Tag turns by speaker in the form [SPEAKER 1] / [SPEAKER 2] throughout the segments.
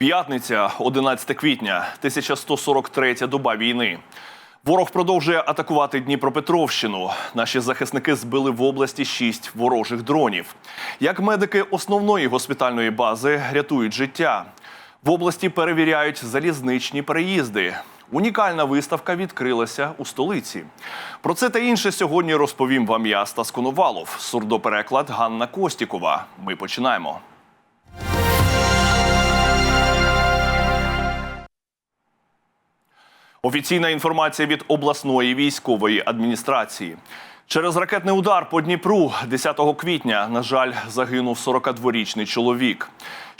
[SPEAKER 1] П'ятниця, 11 квітня, 1143 доба війни. Ворог продовжує атакувати Дніпропетровщину. Наші захисники збили в області шість ворожих дронів. Як медики основної госпітальної бази рятують життя. В області перевіряють залізничні переїзди. Унікальна виставка відкрилася у столиці. Про це та інше сьогодні розповім вам я, Стас Коновалов, сурдопереклад Ганна Костікова. Ми починаємо. Офіційна інформація від обласної військової адміністрації. Через ракетний удар по Дніпру 10 квітня, на жаль, загинув 42-річний чоловік.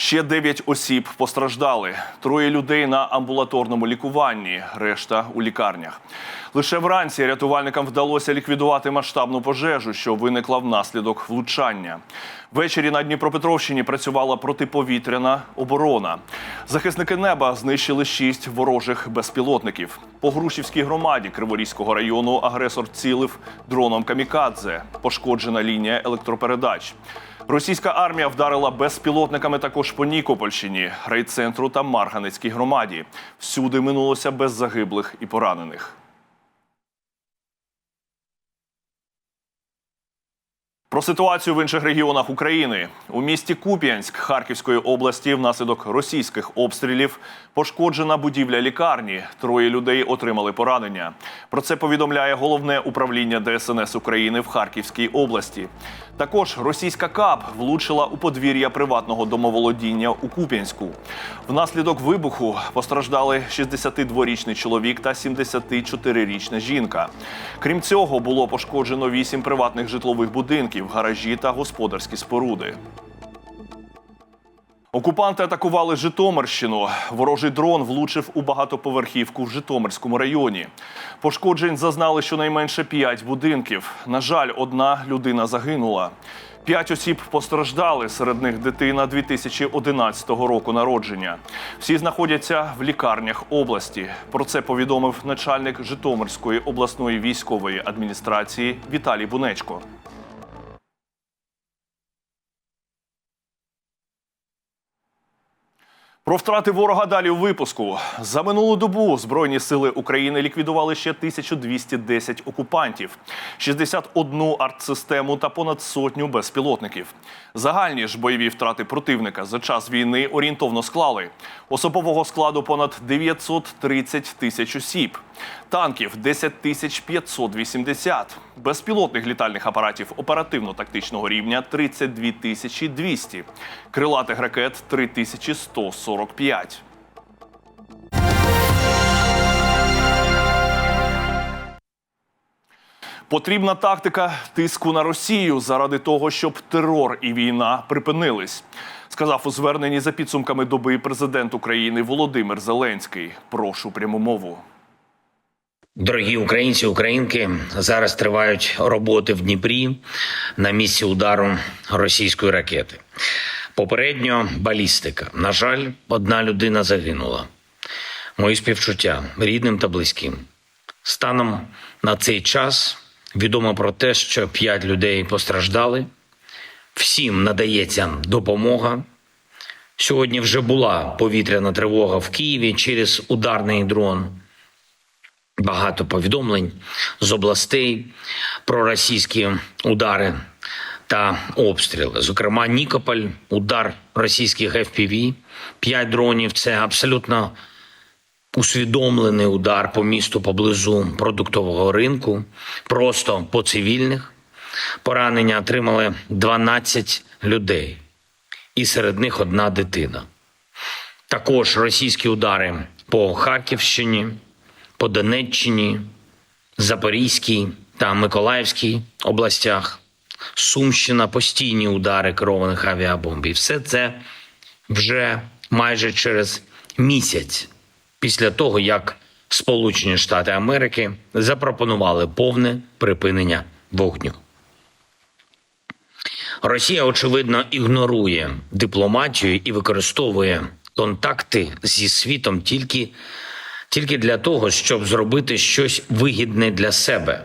[SPEAKER 1] Ще 9 осіб постраждали. Троє людей на амбулаторному лікуванні, решта у лікарнях. Лише вранці рятувальникам вдалося ліквідувати масштабну пожежу, що виникла внаслідок влучання. Ввечері на Дніпропетровщині працювала протиповітряна оборона. Захисники неба знищили шість ворожих безпілотників. По Грушівській громаді Криворізького району агресор цілив дроном камікадзе. Пошкоджена лінія електропередач. Російська армія вдарила безпілотниками також по Нікопольщині, райцентру та Марганецькій громаді. Всюди минулося без загиблих і поранених. Про ситуацію в інших регіонах України у місті Куп'янськ Харківської області внаслідок російських обстрілів пошкоджена будівля лікарні. Троє людей отримали поранення. Про це повідомляє головне управління ДСНС України в Харківській області. Також російська КАП влучила у подвір'я приватного домоволодіння у Куп'янську. Внаслідок вибуху постраждали 62-річний чоловік та 74-річна жінка. Крім цього, було пошкоджено 8 приватних житлових будинків, гаражі та господарські споруди. Окупанти атакували Житомирщину. Ворожий дрон влучив у багатоповерхівку в Житомирському районі. Пошкоджень зазнали щонайменше п'ять будинків. На жаль, одна людина загинула. П'ять осіб постраждали, серед них дитина 2011 року народження. Всі знаходяться в лікарнях області. Про це повідомив начальник Житомирської обласної військової адміністрації Віталій Бунечко. Про втрати ворога далі у випуску. За минулу добу Збройні сили України ліквідували ще 1210 окупантів, 61 артсистему та понад сотню безпілотників. Загальні ж бойові втрати противника за час війни орієнтовно склали особового складу понад 930 тисяч осіб, танків 10 тисяч 580, безпілотних літальних апаратів оперативно-тактичного рівня 32 тисячі 200, крилатих ракет 3145. Потрібна тактика тиску на Росію заради того, щоб терор і війна припинились, сказав у зверненні за підсумками доби президент України Володимир Зеленський. Прошу пряму мову.
[SPEAKER 2] Дорогі українці, українки, зараз тривають роботи в Дніпрі на місці удару російської ракети. Попередньо балістика. На жаль, одна людина загинула. Мої співчуття рідним та близьким. Станом на цей час відомо про те, що п'ять людей постраждали. Всім надається допомога. Сьогодні вже була повітряна тривога в Києві через ударний дрон багато повідомлень з областей про російські удари та обстріли. Зокрема, Нікополь, удар російських FPV, 5 дронів. Це абсолютно усвідомлений удар по місту поблизу продуктового ринку, просто по цивільних. Поранення отримали 12 людей, і серед них одна дитина. Також російські удари по Харківщині, по Донеччині, Запорізькій та Миколаївській областях, Сумщина, постійні удари керованих авіабомб. І все це вже майже через місяць після того, як Сполучені Штати Америки запропонували повне припинення вогню. Росія, очевидно, ігнорує дипломатію і використовує контакти зі світом тільки тільки для того, щоб зробити щось вигідне для себе,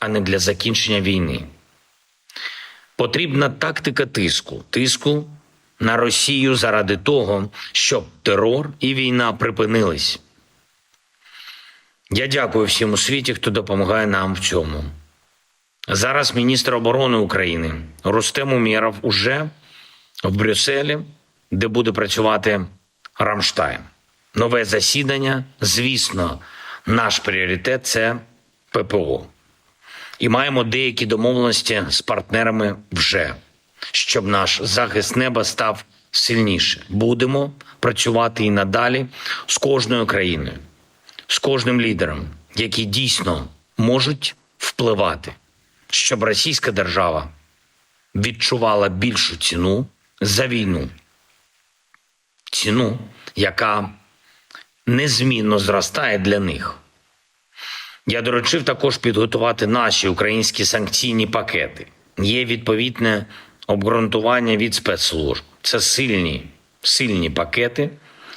[SPEAKER 2] а не для закінчення війни. Потрібна тактика тиску, тиску на Росію заради того, щоб терор і війна припинились. Я дякую всім у світі, хто допомагає нам в цьому. Зараз міністр оборони України Рустем Умєров уже в Брюсселі, де буде працювати Рамштайн. Нове засідання. Звісно, наш пріоритет це ППО. І маємо деякі домовленості з партнерами вже, щоб наш захист неба став сильніше. Будемо працювати і надалі з кожною країною, з кожним лідером, які дійсно можуть впливати, щоб російська держава відчувала більшу ціну за війну. Ціну, яка незмінно зростає для них. Я доручив також підготувати наші українські санкційні пакети. Є відповідне обґрунтування від спецслужб. Це сильні, сильні пакети.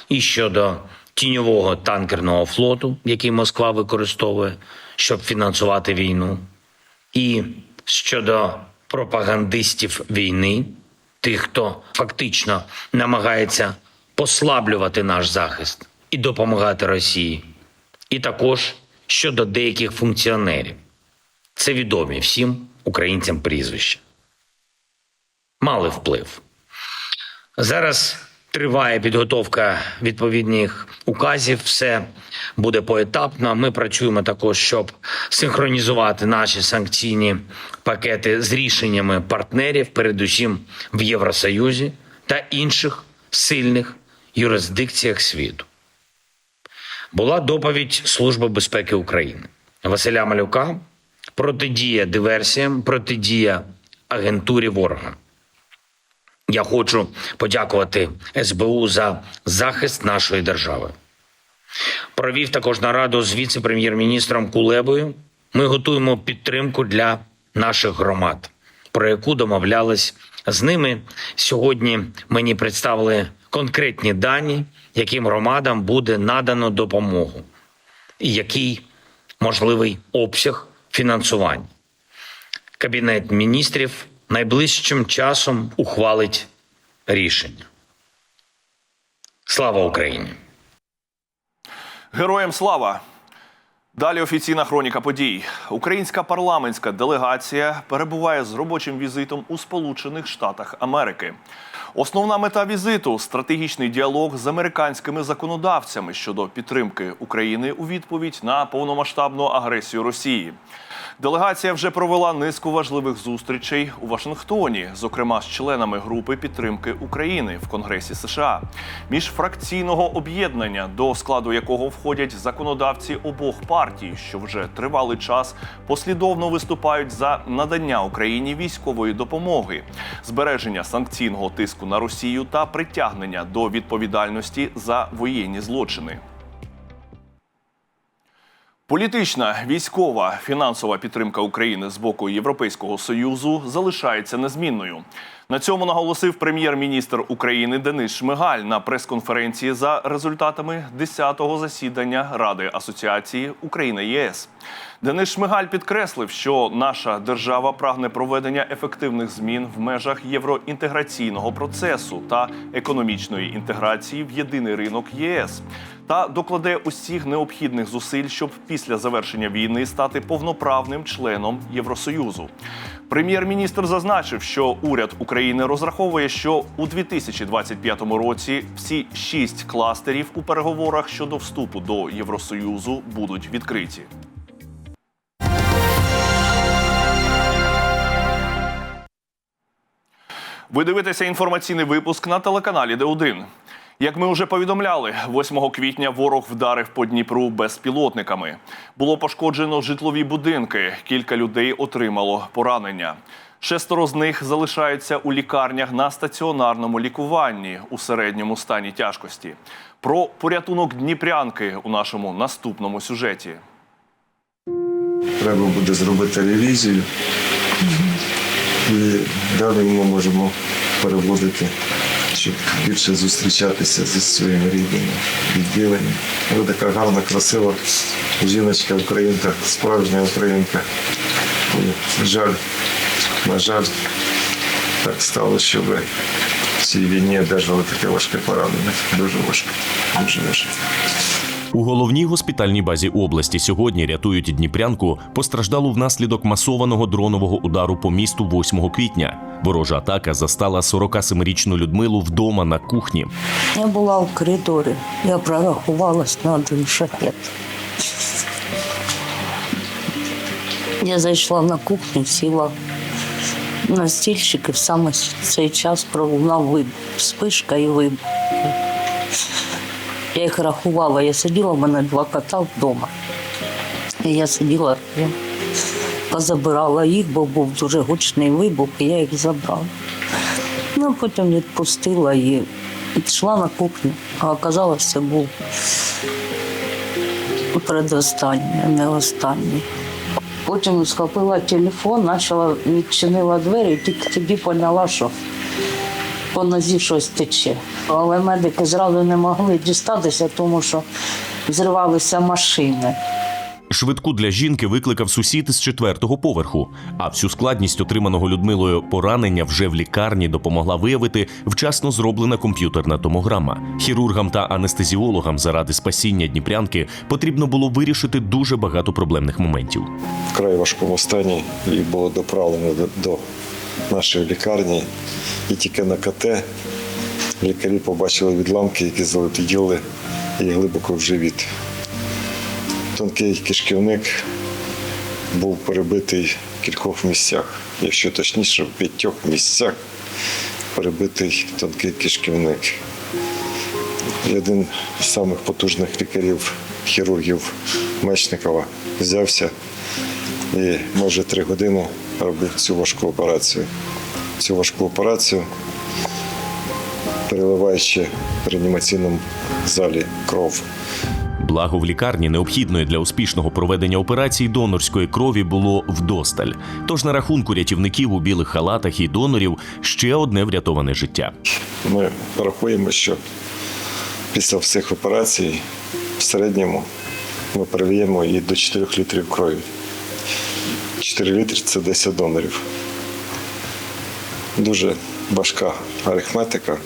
[SPEAKER 2] І щодо тіньового танкерного флоту, який Москва використовує, щоб фінансувати війну, і щодо пропагандистів війни, тих, хто фактично намагається послаблювати наш захист і допомагати Росії, і також щодо деяких функціонерів. Це відомі всім українцям прізвища. Мали вплив. Зараз триває підготовка відповідних указів. Все буде поетапно. Ми працюємо також, щоб синхронізувати наші санкційні пакети з рішеннями партнерів, передусім в Євросоюзі та інших сильних юрисдикціях світу. Була доповідь Служби безпеки України Василя Малюка протидія диверсіям, протидія агентурі ворога. Я хочу подякувати СБУ за захист нашої держави. Провів також нараду з віце-прем'єр-міністром Кулебою. Ми готуємо підтримку для наших громад, про яку домовлялись з ними. Сьогодні мені представили конкретні дані, яким громадам буде надано допомогу, і який можливий обсяг фінансування. Кабінет міністрів найближчим часом ухвалить рішення. Слава Україні!
[SPEAKER 1] Героям слава! Далі офіційна хроніка подій. Українська парламентська делегація перебуває з робочим візитом у Сполучених Штатах Америки. Основна мета візиту стратегічний діалог з американськими законодавцями щодо підтримки України у відповідь на повномасштабну агресію Росії. Делегація вже провела низку важливих зустрічей у Вашингтоні, зокрема з членами групи підтримки України в Конгресі США, міжфракційного об'єднання, до складу якого входять законодавці обох партій, що вже тривалий час послідовно виступають за надання Україні військової допомоги, збереження санкційного тиску на Росію та притягнення до відповідальності за воєнні злочини. Політична, військова, фінансова підтримка України з боку Європейського союзу залишається незмінною. На цьому наголосив прем'єр-міністр України Денис Шмигаль на прес-конференції за результатами 10-го засідання Ради асоціації Україна ЄС. Денис Шмигаль підкреслив, що наша держава прагне проведення ефективних змін в межах євроінтеграційного процесу та економічної інтеграції в єдиний ринок ЄС та докладе усіх необхідних зусиль, щоб після завершення війни стати повноправним членом Євросоюзу. Прем'єр-міністр зазначив, що уряд України розраховує, що у 2025 році всі шість кластерів у переговорах щодо вступу до Євросоюзу будуть відкриті. Ви дивитеся інформаційний випуск на телеканалі Д1. Як ми вже повідомляли, 8 квітня ворог вдарив по Дніпру безпілотниками. Було пошкоджено житлові будинки. Кілька людей отримало поранення. Шестеро з них залишаються у лікарнях на стаціонарному лікуванні у середньому стані тяжкості. Про порятунок Дніпрянки у нашому наступному сюжеті.
[SPEAKER 3] Треба буде зробити ревізію. І далі ми можемо переводити, щоб більше зустрічатися зі своїми рідними відділенням. Ви така гарна, красива жіночка, українка, справжня українка. Жаль, на жаль, так стало, що ви цій війні одержали таке важке поранення. Дуже важке. Дуже важке.
[SPEAKER 4] У головній госпітальній базі області сьогодні рятують дніпрянку, постраждалу внаслідок масованого дронового удару по місту 8 квітня. Ворожа атака застала 47-річну Людмилу вдома на кухні.
[SPEAKER 5] Я була в коридорі, я прорахувалась на один шахет. Я зайшла на кухню, сіла на стільчик і в саме цей час пролунав вибух. Спишка і вибух. Я їх рахувала, я сиділа, в мене два кота вдома. І я сиділа, я позабирала їх, бо був дуже гучний вибух, і я їх забрала. Ну, потім відпустила і пішла на кухню, а оказалось, це був передостанній, не останній. Потім схопила телефон, почала відчинила двері, і тільки тоді поняла, що по нозі щось тече. Але медики зразу не могли дістатися, тому що зривалися машини.
[SPEAKER 4] Швидку для жінки викликав сусід з четвертого поверху. А всю складність отриманого Людмилою поранення вже в лікарні допомогла виявити вчасно зроблена комп'ютерна томограма. Хірургам та анестезіологам заради спасіння дніпрянки потрібно було вирішити дуже багато проблемних моментів.
[SPEAKER 3] вкрай важкому стані і було доправлено до, до нашої лікарні. І тільки на КТ лікарі побачили відламки, які залетіли і глибоко в живіт. Тонкий кишківник був перебитий в кількох місцях, якщо точніше, в п'ятьох місцях перебитий тонкий кишківник. Один з самих потужних лікарів, хірургів Мечникова, взявся і майже три години робив цю важку операцію. Цю важку операцію, переливаючи в реанімаційному залі кров.
[SPEAKER 4] Благо в лікарні необхідної для успішного проведення операцій донорської крові було вдосталь. Тож на рахунку рятівників у білих халатах і донорів ще одне врятоване життя.
[SPEAKER 3] Ми рахуємо, що після всіх операцій в середньому ми переліємо і до 4 літрів крові. 4 літри це 10 донорів. Дуже важка арифметика,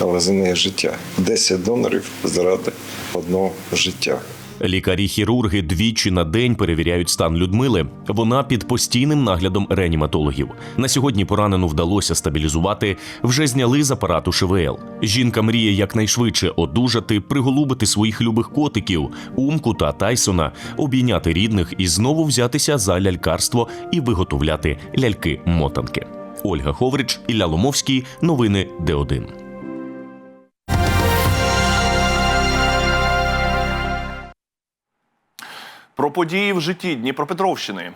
[SPEAKER 3] але за неї життя. 10 донорів заради одного життя.
[SPEAKER 4] Лікарі-хірурги двічі на день перевіряють стан Людмили. Вона під постійним наглядом реаніматологів. На сьогодні поранену вдалося стабілізувати. Вже зняли з апарату ШВЛ. Жінка мріє якнайшвидше одужати, приголубити своїх любих котиків, умку та Тайсона, обійняти рідних і знову взятися за лялькарство і виготовляти ляльки-мотанки. Ольга Ховрич, Ілля Ломовський. Новини Д1.
[SPEAKER 1] Про події в житті Дніпропетровщини.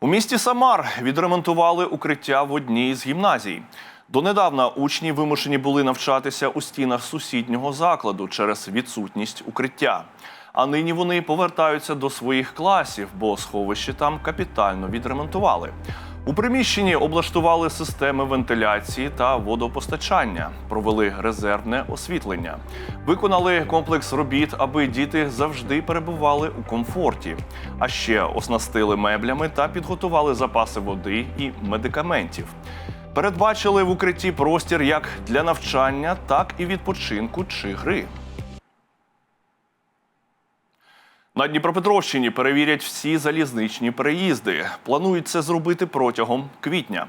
[SPEAKER 1] У місті Самар відремонтували укриття в одній з гімназій. Донедавна учні вимушені були навчатися у стінах сусіднього закладу через відсутність укриття. А нині вони повертаються до своїх класів, бо сховище там капітально відремонтували. У приміщенні облаштували системи вентиляції та водопостачання, провели резервне освітлення, виконали комплекс робіт, аби діти завжди перебували у комфорті. А ще оснастили меблями та підготували запаси води і медикаментів. Передбачили в укритті простір як для навчання, так і відпочинку чи гри. На Дніпропетровщині перевірять всі залізничні переїзди. Планують це зробити протягом квітня.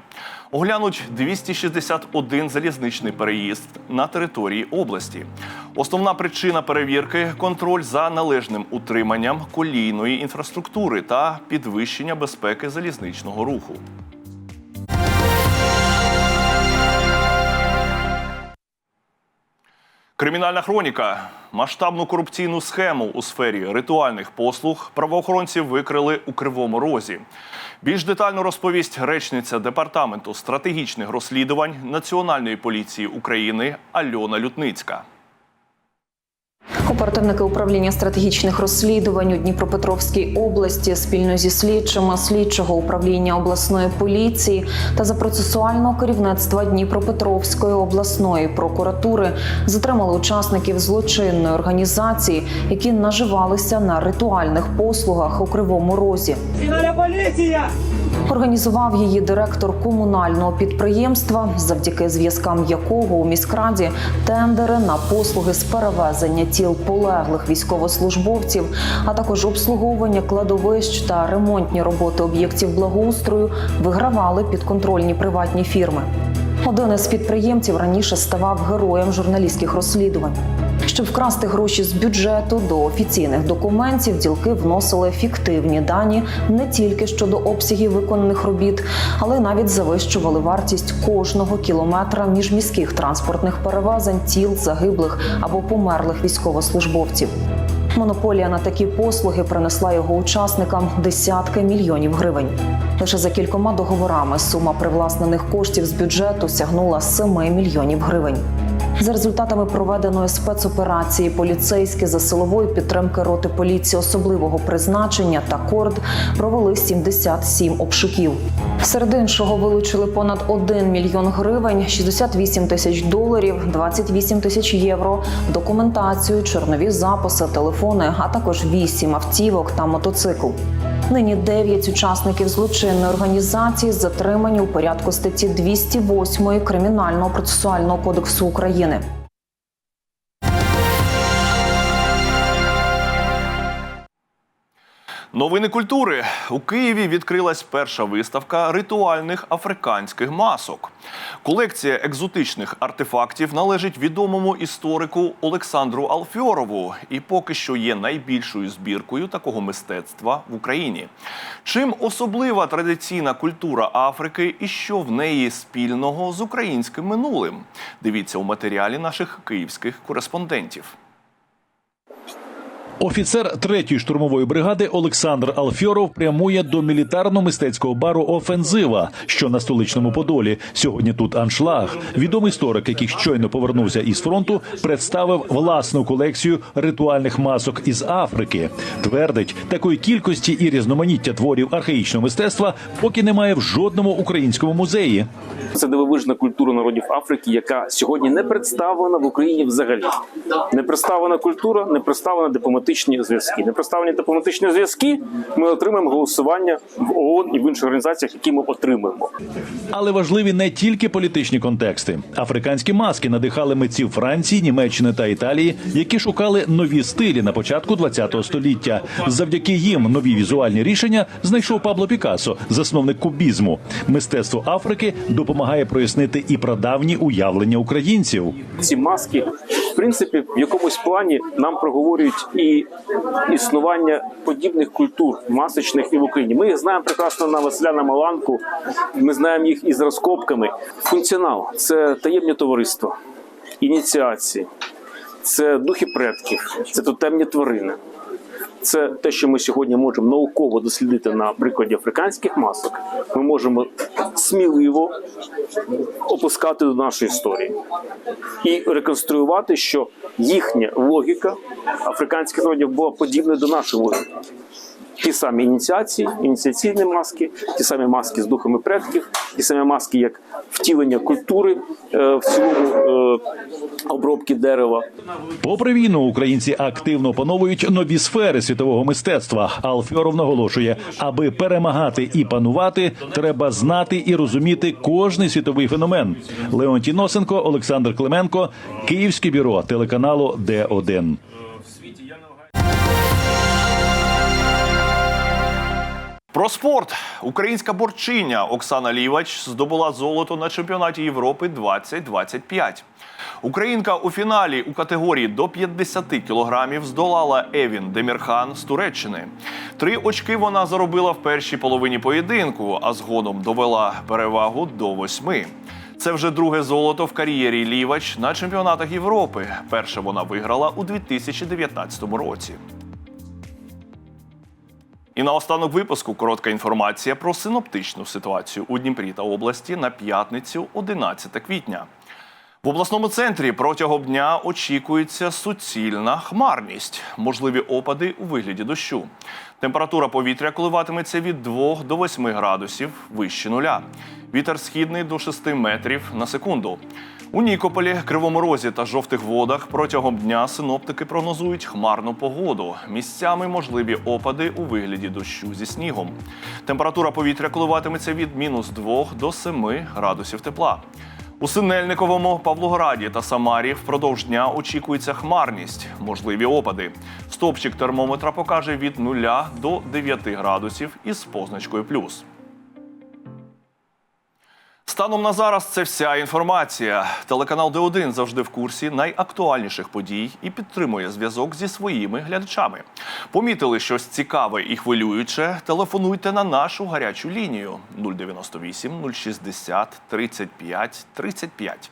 [SPEAKER 1] Оглянуть 261 залізничний переїзд на території області. Основна причина перевірки контроль за належним утриманням колійної інфраструктури та підвищення безпеки залізничного руху. Кримінальна хроніка. Масштабну корупційну схему у сфері ритуальних послуг правоохоронці викрили у Кривому Розі. Більш детально розповість речниця департаменту стратегічних розслідувань Національної поліції України Альона Лютницька.
[SPEAKER 6] Оперативники управління стратегічних розслідувань у Дніпропетровській області спільно зі слідчими слідчого управління обласної поліції та за процесуального керівництва Дніпропетровської обласної прокуратури затримали учасників злочинної організації, які наживалися на ритуальних послугах у Кривому Розі.
[SPEAKER 7] Поліція!
[SPEAKER 6] Організував її директор комунального підприємства, завдяки зв'язкам якого у міськраді тендери на послуги з перевезення тіл полеглих військовослужбовців, а також обслуговування кладовищ та ремонтні роботи об'єктів благоустрою вигравали підконтрольні приватні фірми. Один із підприємців раніше ставав героєм журналістських розслідувань. Щоб вкрасти гроші з бюджету до офіційних документів, ділки вносили фіктивні дані не тільки щодо обсягів виконаних робіт, але навіть завищували вартість кожного кілометра міжміських транспортних перевезень тіл загиблих або померлих військовослужбовців. Монополія на такі послуги принесла його учасникам десятки мільйонів гривень. Лише за кількома договорами сума привласнених коштів з бюджету сягнула 7 мільйонів гривень. За результатами проведеної спецоперації поліцейські за силової підтримки роти поліції особливого призначення та корд провели 77 обшуків. Серед іншого вилучили понад 1 мільйон гривень, 68 тисяч доларів, 28 тисяч євро, документацію, чорнові записи, телефони, а також 8 автівок та мотоцикл. Нині 9 учасників злочинної організації затримані у порядку статті 208 Кримінального процесуального кодексу України.
[SPEAKER 1] Новини культури у Києві відкрилась перша виставка ритуальних африканських масок. Колекція екзотичних артефактів належить відомому історику Олександру Алфьорову і поки що є найбільшою збіркою такого мистецтва в Україні. Чим особлива традиційна культура Африки і що в неї спільного з українським минулим? Дивіться у матеріалі наших київських кореспондентів.
[SPEAKER 7] Офіцер 3-ї штурмової бригади Олександр Алфьоров прямує до мілітарно-мистецького бару Офензива, що на столичному Подолі. Сьогодні тут аншлаг. Відомий історик, який щойно повернувся із фронту, представив власну колекцію ритуальних масок із Африки. Твердить, такої кількості і різноманіття творів архаїчного мистецтва поки немає в жодному українському музеї.
[SPEAKER 8] Це дивовижна культура народів Африки, яка сьогодні не представлена в Україні взагалі. Не представлена культура, не представлені дипломатичні зв'язки. Не представлені дипломатичні зв'язки. Ми отримаємо голосування в ООН і в інших організаціях, які ми отримаємо.
[SPEAKER 7] Але важливі не тільки політичні контексти. Африканські маски надихали митців Франції, Німеччини та Італії, які шукали нові стилі на початку ХХ століття. Завдяки їм нові візуальні рішення знайшов Пабло Пікассо, засновник кубізму. Мистецтво Африки допомагає прояснити і прадавні уявлення українців.
[SPEAKER 8] Ці маски, в принципі, в якомусь плані нам проговорюють і існування подібних культур масочних і в Україні. Ми їх знаємо прекрасно на Василя на Маланку. Ми знаємо їх із розкопками. Функціонал це таємні товариства, ініціації, це духи предків, це тотемні тварини. Це те, що ми сьогодні можемо науково дослідити на прикладі африканських масок. Ми можемо сміливо опускати до нашої історії і реконструювати, що їхня логіка африканських народів була подібна до нашої логіки. Ті самі ініціації, ініціаційні маски, ті самі маски з духами предків, ті самі маски як втілення культури е, в цілому е, обробки дерева.
[SPEAKER 7] Попри війну, українці активно опановують нові сфери світового мистецтва. Алфьоров наголошує, аби перемагати і панувати, треба знати і розуміти кожний світовий феномен. Леонтій Носенко, Олександр Клименко, Київське бюро телеканалу Д1.
[SPEAKER 1] Про спорт українська борчиня Оксана Лівач здобула золото на чемпіонаті Європи 2025. Українка у фіналі у категорії до 50 кілограмів здолала Евін Демірхан з Туреччини. Три очки вона заробила в першій половині поєдинку, а згодом довела перевагу до восьми. Це вже друге золото в кар'єрі Лівач на чемпіонатах Європи. Перше вона виграла у 2019 році. І на останок випуску коротка інформація про синоптичну ситуацію у Дніпрі та області на п'ятницю, 11 квітня. В обласному центрі протягом дня очікується суцільна хмарність, можливі опади у вигляді дощу. Температура повітря коливатиметься від 2 до 8 градусів вище нуля. Вітер східний до 6 метрів на секунду. У Нікополі, Кривому Розі та жовтих водах протягом дня синоптики прогнозують хмарну погоду. Місцями можливі опади у вигляді дощу зі снігом. Температура повітря коливатиметься від мінус 2 до 7 градусів тепла. У Синельниковому, Павлограді та Самарі впродовж дня очікується хмарність, можливі опади. Стопчик термометра покаже від 0 до 9 градусів із позначкою плюс. Станом на зараз це вся інформація. Телеканал Д1 завжди в курсі найактуальніших подій і підтримує зв'язок зі своїми глядачами. Помітили щось цікаве і хвилююче? Телефонуйте на нашу гарячу лінію 098 060 35 35.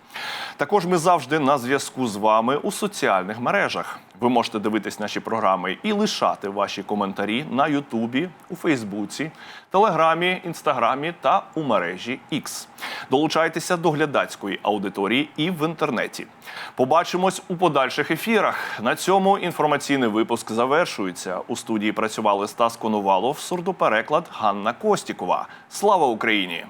[SPEAKER 1] Також ми завжди на зв'язку з вами у соціальних мережах. Ви можете дивитись наші програми і лишати ваші коментарі на Ютубі, у Фейсбуці, Телеграмі, Інстаграмі та у мережі X. Долучайтеся до глядацької аудиторії і в інтернеті. Побачимось у подальших ефірах. На цьому інформаційний випуск завершується. У студії працювали Стас Коновалов, сурдопереклад Ганна Костікова. Слава Україні!